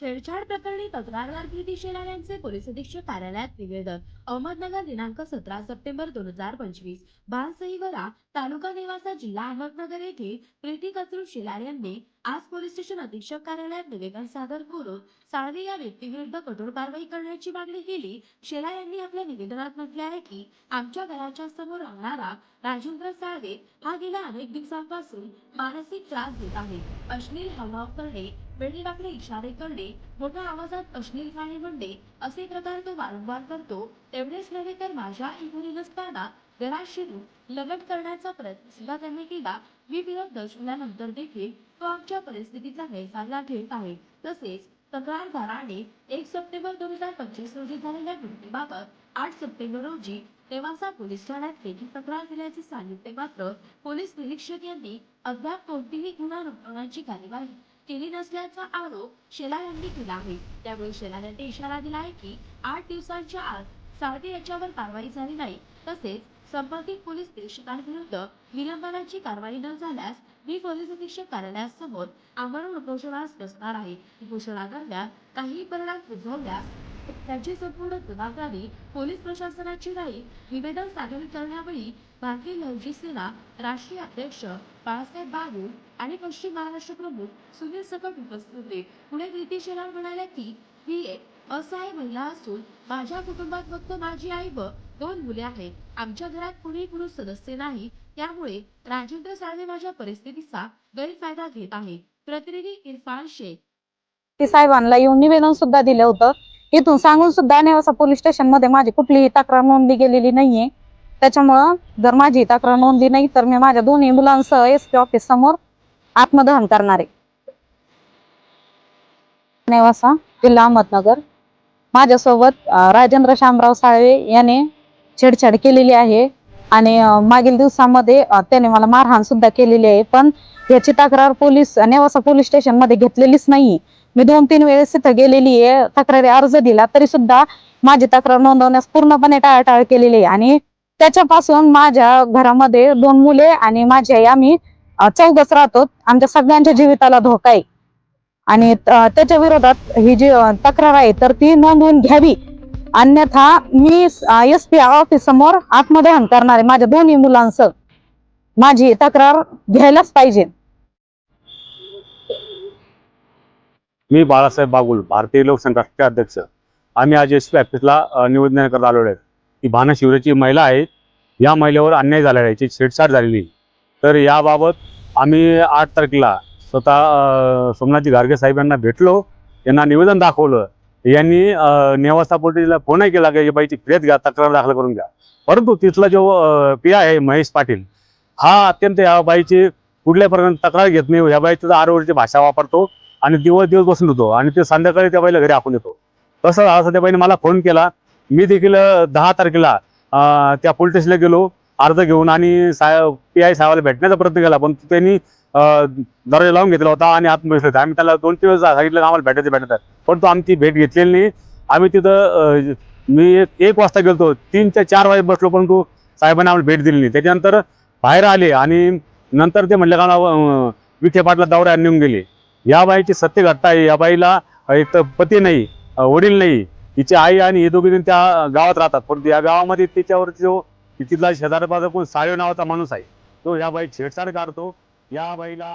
छेडछाड प्रकरणी तक्रारदार प्रीती शेलार यांचे पोलीस अधीक्षक कार्यालयात निवेदन. अहमदनगर दिनांक सतरा सप्टेंबर दोन हजार पंचवीस. बालसहीवरा तालुका निवासा जिल्हा अहमदनगर येथे प्रीती कचरू शेलार यांनी आज पोलीस स्टेशन अधीक्षक कार्यालयात निवेदन सादर करून साळवे या व्यक्तीविरुद्ध कठोर कारवाई करण्याची मागणी केली. शेलार यांनी आपल्या निवेदनात म्हटले आहे की आमच्या घराच्या समोर राहणारा राजेंद्र साळवे हा गेल्या अनेक दिवसांपासून मानसिक त्रास देत आहे. अश्लील हावभाव करणे वेडीवाकडे इशारे करणे मोठ्या आवाजात अश्लील गाणे म्हणणे असे प्रकार तो वारंवार करतो तेवढेच नव्हे तर माझ्या आई घरी नसताना घरात शिरून लग्न करण्याचा प्रयत्न सुद्धा त्यांनी केला. मी विरोध दर्शवल्यानंतर देखील तो आमच्या परिस्थितीचा गैरफायदा घेत आहे. तसेच तक्रारदाराने एक सप्टेंबर दोन हजार पंचवीस रोजी झालेल्या घटनेबाबत आठ सप्टेंबर रोजी नेवासा पोलीस ठाण्यात लेखी तक्रार दिल्याचे सांगितले मात्र पोलीस निरीक्षक यांनी अद्याप कोणतीही गुन्हा नोंदवण्याची कार्यवाही केली नसल्याचा आरोप शेलार यांनी केला आहे. त्यामुळे शेलार यांनी इशारा दिला आहे की आठ दिवसांच्या आत साळवे याच्यावर कारवाई झाली नाही. तसेच संबंधित पोलीस निरीक्षकांविरुद्ध विलंबनाची कारवाई न झाल्यास मी पोलीस अधीक्षक कार्यालयासमोर आमरण उपोषणास बसणार आहे. उपोषणादरम्यान काही परिणाम उद्भवल्यास त्यांची संपूर्ण जबाबदारी पोलीस प्रशासनाची राहील. निवेदन सादर करण्यावेळी भारतीय लहजी सेना राष्ट्रीय अध्यक्ष बाळासाहेब बागुल आणि पश्चिम महाराष्ट्र प्रमुख सुनील सकट उपस्थित होते. पुढे प्रीती शेलार म्हणाल्या की ही एक असहाय महिला असून माझ्या कुटुंबात फक्त माझी आई व दोन मुले आहेत. आमच्या घरात कुणी पुरुष सदस्य नाही. त्यामुळे राजेंद्र साळवे माझ्या परिस्थितीचा गैरफायदा घेत आहे. प्रतिनिधी इरफान शेख. ती साहेबांना येऊन निवेदन सुद्धा दिलं होतं. इथून सांगून सुद्धा नेवासा पोलीस स्टेशनमध्ये माझी कुठलीही तक्रार नोंदली गेलेली नाहीये. त्याच्यामुळं जर माझी तक्रार नोंदली नाही तर मी माझ्या दोन्ही मुलांसह एस पी ऑफिस समोर आत्मदहन करणार. आहे नेवासा जिल्हा अहमदनगर. माझ्यासोबत राजेंद्र शामराव साळवे याने छेडछाड केलेली आहे. आणि मागील दिवसामध्ये त्याने मला मारहाण सुद्धा केलेली आहे. पण याची तक्रार पोलीस नेवासा पोलीस स्टेशनमध्ये घेतलेलीच नाही मी दोन तीन वेळेस तिथं गेलेली आहे. तक्रारी अर्ज दिला तरी सुद्धा माझी तक्रार नोंदवण्यास पूर्णपणे टाळाटाळ केलेली आहे. आणि त्याच्यापासून माझ्या घरामध्ये दोन मुले आणि माझी आई आम्ही चौघच राहतो. आमच्या सगळ्यांच्या जीविताला धोका आहे. आणि त्याच्या विरोधात ही जी तक्रार आहे तर ती नोंदवून घ्यावी. अन्यथा मी एस पी ऑफिस समोर आत्मदहन करणार आहे माझ्या दोन्ही मुलांचं माझी तक्रार घ्यायलाच पाहिजे. मी बाळासाहेब बागुल भारतीय लोकसंघ राष्ट्रीय अध्यक्ष. आम्ही आज एस पी ऑफिसला निवेदन करत आलेलो आहे ती भानाशिवराची महिला आहे या महिलेवर अन्याय झालेला आहे याची छेडछाड झालेली तर याबाबत आम्ही आठ तारखेला स्वतः सोमनाथजी गार्गे साहेब यांना भेटलो यांना निवेदन दाखवलं. यांनी नेवासा पोलिसला फोनही केला की या बाईची फिर्याद घ्या तक्रार दाखल करून घ्या. परंतु तिथला जो पी आहे महेश पाटील हा अत्यंत या बाईची कुठल्या प्रकारे तक्रार घेत नाही या बाईचं आरोग्याची भाषा वापरतो. आणि दिवस दिवस बसून होतो आणि ते संध्याकाळी त्या बाईला घरी आपण येतो. तसं असं त्या बाईने मला फोन केला. मी देखील दहा तारखेला त्या पोलीस स्टेशनला गेलो. अर्ज घेऊन आणि साहेब पी आय साहेबाला भेटण्याचा प्रयत्न केला. पण त्यांनी दरवाजा लावून घेतला होता आणि आत बसले होते. आम्ही त्याला दोन तीन वेळेस सांगितलं आम्हाला भेटायचं भेटत पण तो आमची भेट घेतलेली नाही. आम्ही तिथं मी एक एक वाजता गेलो तीन ते चार वाजे बसलो परंतु साहेबांनी आम्हाला भेट दिली नाही. त्याच्यानंतर बाहेर आले आणि नंतर ते म्हटलं का विखे पाटला दौऱ्या नेऊन गेले. या बाईची सत्य घटना आहे या बाईला एक तर पती नाही वडील नाही. तिची आई आणि हे दोघे त्या गावात राहतात. पण या गावामध्ये तिच्यावर जो तिथला शेजारी कोण साळ्यो नावाचा माणूस आहे तो या बाई छेडछाड करतो. या बाईला